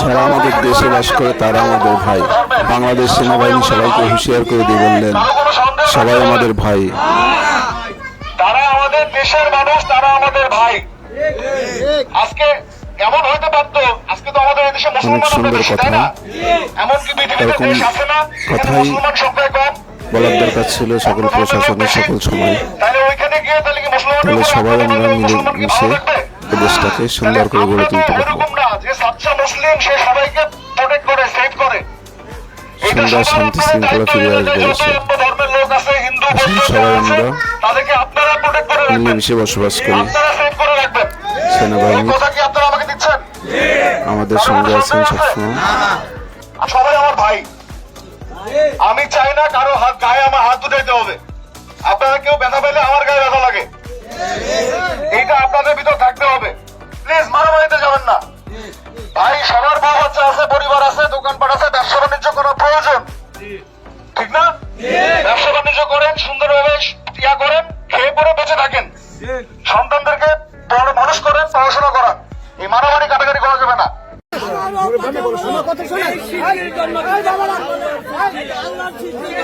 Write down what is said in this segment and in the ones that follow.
যারা আমাদের দেশে বাস করে তারা আমাদের ভাই। বাংলাদেশ সেনাবাহিনী সবাইকে হুঁশিয়ার করে দিয়ে বললেন সবাই আমাদের ভাই। তারা আমাদের দেশের মানুষ তারা আমাদের ভাই। আজকে এমন হইতে পারতো আজকে তো আমাদের দেশে মুসলমান বেশি, তাই। না? এমনকি পৃথিবীতে দেশ আছে না কথাই মুসলমান কম। বলার দরকার ছিল সকল প্রশাসনের সকল সময়। তাহলে ওইখানে গিয়ে তাহলে কি মুসলমান সবাই আমরা মিলে মিশে দেশটাকে সুন্দর করে গড়ে তুলতে পারব। সুন্দর শান্তি শৃঙ্খলা ফিরে আসবে দেশে। সবাই আমরা মিলেমিশে বসবাস করি। সেনাবাহিনী। আমাদের সঙ্গে আছেন সবসময়। সবাই আমার ভাই। আমি চাই না কারও হাত গায়ে আমার হাত উঠাইতে হবে। আপনারা কেউ ব্যথা পেলে আমার গায়ে ব্যথা লাগে। এইটা আপনাদের ভিতর থাকতে হবে। প্লিজ মারামারিতে যাবেন না। ভাই সবার বউ বাচ্চা আছে পরিবার আছে দোকানপাট আছে ব্যবসা বাণিজ্য করার প্রয়োজন। ঠিক না? ব্যবসা বাণিজ্য করেন সুন্দরভাবে ইয়া করেন খেয়ে পরে বেঁচে থাকেন। সন্তানদেরকে বড় মানুষ করেন পড়াশোনা করান। এই মারামারি কাটাকাটি করা যাবে না।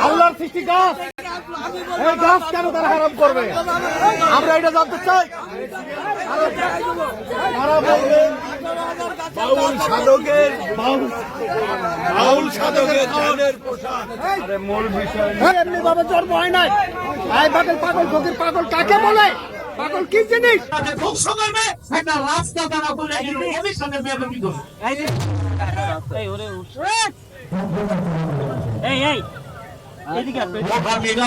আল্লাহর সৃষ্টি গাছ। এই গাছ কেন তারা হারাম করবে? আমরা এটা জানতে চাই। তারা বলবে বাউল সাধকের বাউল সাধকের পাগল কাকে বলে পাগল কি জিনিস একটা রাস্তা তারা বলে ভবিষ্যতে বিয়ে করবে এই এই এদিকে আসো, এদিকে। ভাবিরা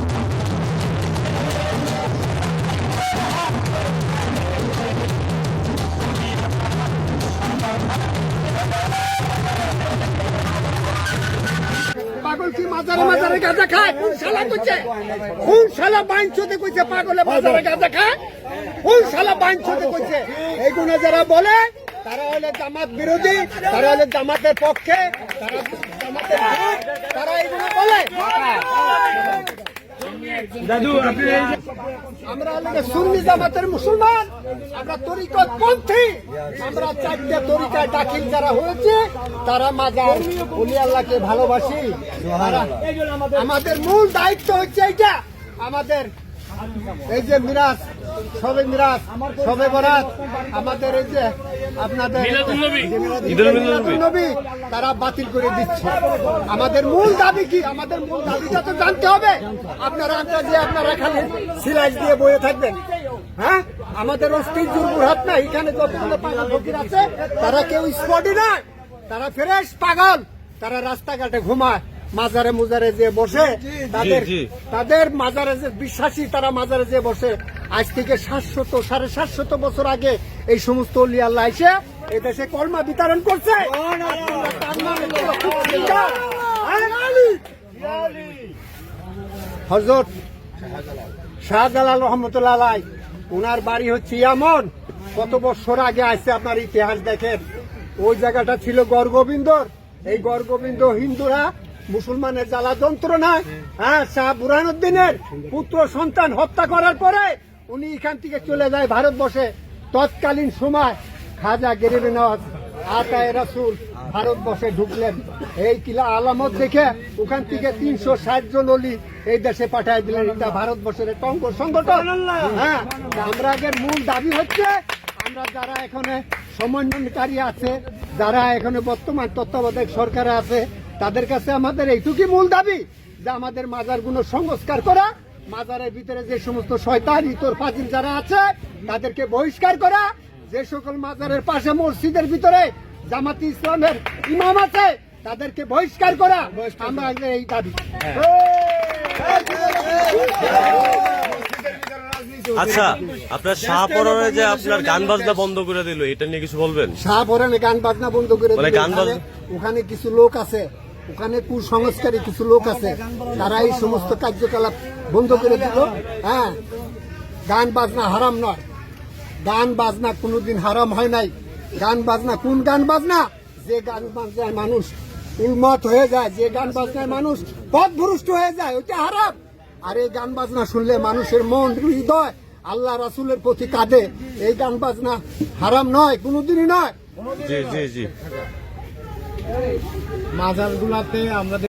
মাজারে বাজারে গাঁজা খায়। কোন শালা কইছে? কোন শালা বাইনছতে কইছে পাগলে বাজারে গাঁজা খায়? কোন শালা বাইনছতে কইছে? কইছে এইগুলো যারা বলে, তারা হলে জামাত বিরোধী, তারা হলে জামাতের পক্ষে, তারা জামাতের তারা এইগুলো বলে। আমরা হলে সুন্নি জামাতের মুসলমান, আমরা তরিকত পন্থী আমরা চারটে তরিকায় দাখিল যারা হয়েছে, তারা মাজার উনি আল্লাহকে ভালোবাসি। আমাদের মূল দায়িত্ব হচ্ছে এইটা। আমাদের এই যে মিরাজ সবে মিরাজ সবে বরাত আমাদের এই যে আপনাদের নবী। তারা বাতিল করে দিচ্ছে। আমাদের মূল দাবি কি? আমাদের মূল দাবিটা তো জানতে হবে। আপনারা যে আপনারা খালি সিলাই দিয়ে বয়ে থাকবেন। হ্যাঁ? আমাদের অস্থির জুরবুর হাত না এখানে যতগুলো পাগল ফকির আছে তারা কেউ স্পটই না তারা ফ্রেশ পাগল। তারা রাস্তাঘাটে ঘুমায়। মাজারে মুজারে যে বসে তাদের তাদের মাজারে যে বিশ্বাসী তারা মাজারে যে বসে। আজ থেকে সাতশত, সাড়ে সাতশত বছর আগে এই সমস্ত অলি এসে এই দেশে কলমা বিতরণ করছে। হজরত শাহজালাল রহমতুল্লাহ ওনার বাড়ি হচ্ছে ইয়ামন। কত বছর আগে আসছে আপনার ইতিহাস দেখেন। ওই জায়গাটা ছিল গড়গোবিন্দর এই গড়গোবিন্দ হিন্দুরা মুসলমানের জ্বালা যন্ত্রণায় হ্যাঁ শাহ বুরহানুদ্দিনের পুত্র সন্তান হত্যা করার পরে উনি এখান থেকে চলে যায় ভারতবর্ষে। তৎকালীন সময় খাজা গেরিবে নওয়াজ আতায় রাসুল ভারতবর্ষে ঢুকলেন। এই কিলা আলামত দেখে ওখান থেকে তিনশো ষাট জন অলি এই দেশে পাঠিয়ে দিলেন। এটা ভারতবর্ষের অঙ্গ সংগঠন। হ্যাঁ আমরা আগের মূল দাবি হচ্ছে, আমরা যারা এখানে সমন্বয়কারী আছে, যারা এখানে বর্তমান তত্ত্বাবধায়ক সরকারে আছে, তাদের কাছে আমাদের এইটুকুই মূল দাবি, যে আমাদের মাজারগুলো সংস্কার করা মাজারের ভিতরে যে সমস্ত শয়তান ইতর ফাজিল যারা আছে তাদেরকে বহিষ্কার করা। যে সকল মাজারের পাশে মসজিদের ভিতরে জামাতি ইসলামের ইমাম আছে তাদেরকে বহিষ্কার করা। আমরা এই দাবি। আচ্ছা আপনার শাহপরনে যে আপনার গান বাজনা বন্ধ করে দিল এটা নিয়ে কিছু বলবেন? শাহপরানে গান বাজনা বন্ধ করে দিল। গান ওখানে কিছু লোক আছে ওখানে কুসংস্কারী কিছু লোক আছে তারা এই সমস্ত কার্যকলাপ বন্ধ করে দিল। হ্যাঁ গান বাজনা হারাম নয়। গান বাজনা কোনোদিন হারাম হয় নাই। গান বাজনা কোন গান বাজনা? যে গান বাজনায় মানুষ উন্মত হয়ে যায় যে গান বাজনায় মানুষ পথভ্রষ্ট হয়ে যায় ওইটা হারাম। আর এই গান বাজনা শুনলে মানুষের মন হৃদয় আল্লাহ রাসুলের প্রতি কাঁদে। এই গান বাজনা হারাম নয় কোনোদিনই নয়। জি জি জি। মাজার গুলাতে আমরা